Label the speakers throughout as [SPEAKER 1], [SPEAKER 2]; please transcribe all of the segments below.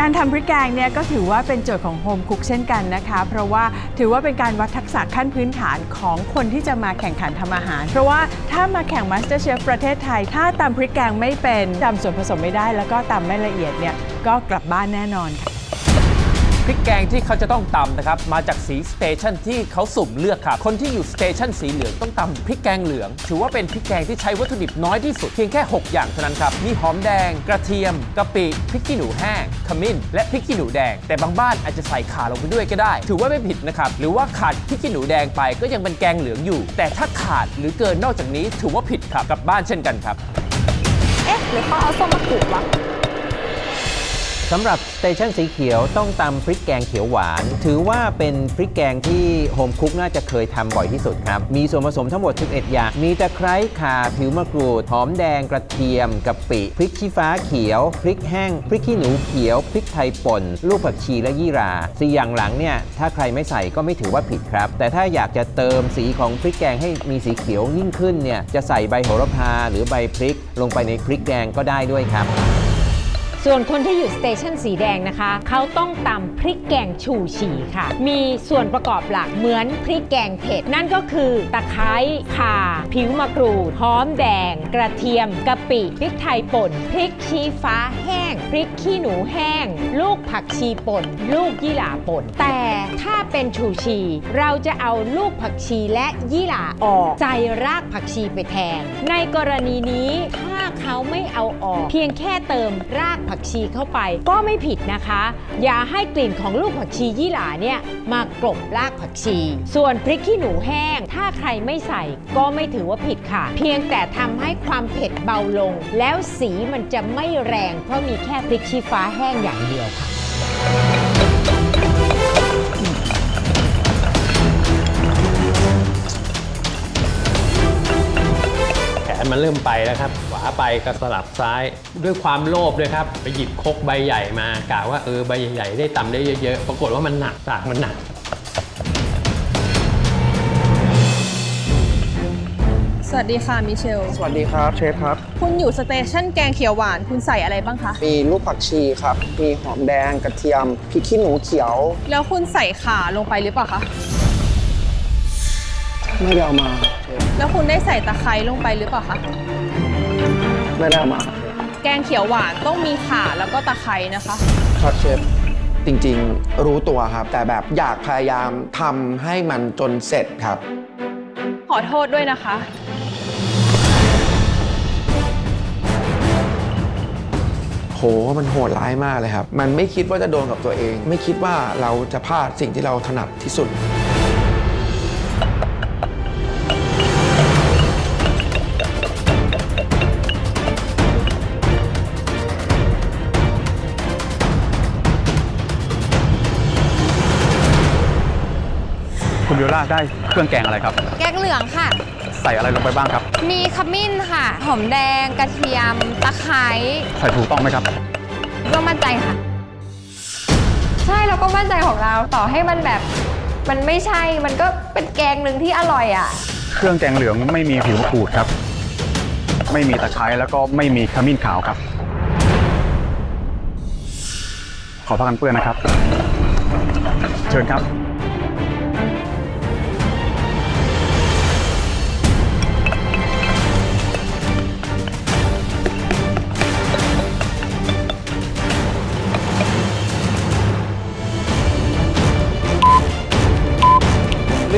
[SPEAKER 1] การทำพริกแกงเนี่ยก็ถือว่าเป็นโจทย์ของโฮมคุกเช่นกันนะคะ เพราะว่าถือว่าเป็นการวัดทักษะขั้นพื้นฐานของคนที่จะมาแข่งขันทำอาหาร เพราะว่าถ้ามาแข่ง Master Chef ประเทศไทย ถ้าตำพริกแกงไม่เป็นตำส่วนผสมไม่ได้ แล้วก็ตำไม่ละเอียดเนี่ยก็กลับบ้านแน่นอนค่ะ
[SPEAKER 2] พริกแกงที่เขาจะต้องตำนะครับ มาจากสีสเตชันที่เขาสุ่มเลือกครับ คนที่อยู่สเตชันสีเหลืองต้องตำพริกแกงเหลือง ถือว่าเป็นพริกแกงที่ใช้วัตถุดิบน้อยที่สุด เพียงแค่ 6 อย่างเท่านั้นครับ มีหอมแดง กระเทียมกะปิพริกขี้หนูแห้งขมิ้น และพริกขี้หนูแดง แต่บางบ้านอาจจะใส่ข่าลงไปด้วยก็ได้ ถือว่าไม่ผิดนะครับ หรือว่าขาดพริกขี้หนูแดงไปก็ยังเป็นแกงเหลืองอยู่ แต่ถ้าขาดหรือเกินนอกจากนี้ถือว่าผิดครับกลับบ้านเช่นกันครับ
[SPEAKER 3] เอ๊ะหรือเขาเอาส้มมะกรูดวะ
[SPEAKER 4] สำหรับสเตชันสีเขียวต้องตำพริกแกงเขียวหวาน ถือว่าเป็นพริกแกงที่โฮมคุกน่าจะเคยทำบ่อยที่สุดครับ มีส่วนผสมทั้งหมด 11 อย่าง มีตะไคร้ข่าผิวมะกรูด หอมแดงกระเทียมกะปิ พริกชี้ฟ้าเขียว พริกแห้ง พริกขี้หนูเขียว พริกไทยป่น ลูกผักชีและยี่ราสี่อย่างหลังเนี่ยถ้าใครไม่ใส่ก็ไม่ถือว่าผิดครับ แต่ถ้าอยากจะเติมสีของพริกแกงให้มีสีเขียวยิ่งขึ้นเนี่ยจะใส่ใบโหระพาหรือใบพริก ลงไปในพริกแกงก็ได้ด้วยครับ
[SPEAKER 3] ส่วนคนที่อยู่สเตชันสีแดงนะคะ เขาต้องตำพริกแกงฉู่ฉี่ค่ะ มีส่วนประกอบหลักเหมือนพริกแกงเผ็ด นั่นก็คือตะไคร้ข่า ผิวมะกรูด หอมแดง กระเทียม กะปิ พริกไทยป่น พริกชี้ฟ้าแห้ง พริกขี้หนูแห้ง ลูกผักชีป่น ลูกยี่หร่าป่น แต่ถ้าเป็นฉู่ฉี่เราจะเอาลูกผักชีและยี่หร่าออกใจรากผักชีไปแทน ในกรณีนี้ถ้าเขาไม่เอาออก เพียงแค่เติมรากผักชีเข้าไป ก็ไม่ผิดนะคะ อย่าให้กลิ่นของลูกผักชียี่หร่าเนี่ยมากลบรากผักชี ส่วนพริกขี้หนูแห้ง ถ้าใครไม่ใส่ก็ไม่ถือว่าผิดค่ะ เพียงแต่ทำให้ความเผ็ดเบาลง แล้วสีมันจะไม่แรง เพราะมีแค่พริกชี้ฟ้าแห้งอย่างเดียวค่ะ
[SPEAKER 5] แขนมันเริ่มไปแล้วครับาไปก็สลับซ้าย ด้วยความโลภด้วยครับ ไปหยิบครกใบใหญ่มากะว่าเออใบใหญ่ๆได้ตำได้เยอะๆ ปรากฏว่ามันหนักสากมันหนัก
[SPEAKER 6] สวัสดีค่ะมิเชล
[SPEAKER 7] สวัสดีครับเชฟครับ
[SPEAKER 6] คุณอยู่สเตชันแกงเขียวหวาน คุณใส่อะไรบ้างคะ
[SPEAKER 7] มีลูกผักชีครับ มีหอมแดงกระเทียมพริกขี้หนูเขียว
[SPEAKER 6] แล้วคุณใส่ข่าลงไปหรือเปล่าคะ
[SPEAKER 7] ไม่ได้เอามาเชฟ
[SPEAKER 6] แล้วคุณได้ใส่ตะไคร้ลงไปหรือเปล่าคะ
[SPEAKER 7] ไม่ได้เอามา
[SPEAKER 6] แกงเขียวหวานต้องมีข่าแล้วก็ตะไคร้นะคะ
[SPEAKER 7] ครับเชฟจริงๆ รู้ตัวครับ แต่แบบอยากพยายามทำให้มันจนเสร็จครับ
[SPEAKER 6] ขอโทษด้วยนะคะ
[SPEAKER 7] โหมันโหดร้ายมากเลยครับ มันไม่คิดว่าจะโดนกับตัวเอง ไม่คิดว่าเราจะพลาดสิ่งที่เราถนัดที่สุด
[SPEAKER 8] คุณวิโอลาได้เครื่องแกงอะไรครับ
[SPEAKER 9] แกงเหลืองค่ะ
[SPEAKER 8] ใส่อะไรลงไปบ้างครับ
[SPEAKER 9] มีขมิ้นค่ะ หอมแดง กระเทียม ตะไคร้
[SPEAKER 8] ใส่ถูกต้องไหมครับ
[SPEAKER 9] ก็มั่นใจค่ะ ใช่เราก็มั่นใจของเราต่อให้มันแบบ มันไม่ใช่ มันก็เป็นแกงหนึ่งที่อร่อยอะ
[SPEAKER 8] เครื่องแกงเหลืองไม่มีผิวมะกรูดครับ ไม่มีตะไคร้แล้วก็ไม่มีขมิ้นขาวครับ ขอพักกันเปื้อนนะครับ เชิญครับ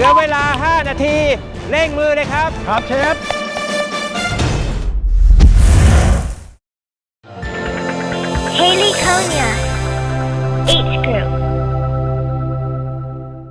[SPEAKER 2] ลือเวลา 5 นาที เร่งมือเลยครับ
[SPEAKER 8] ครับเชฟ
[SPEAKER 10] Haley Konya.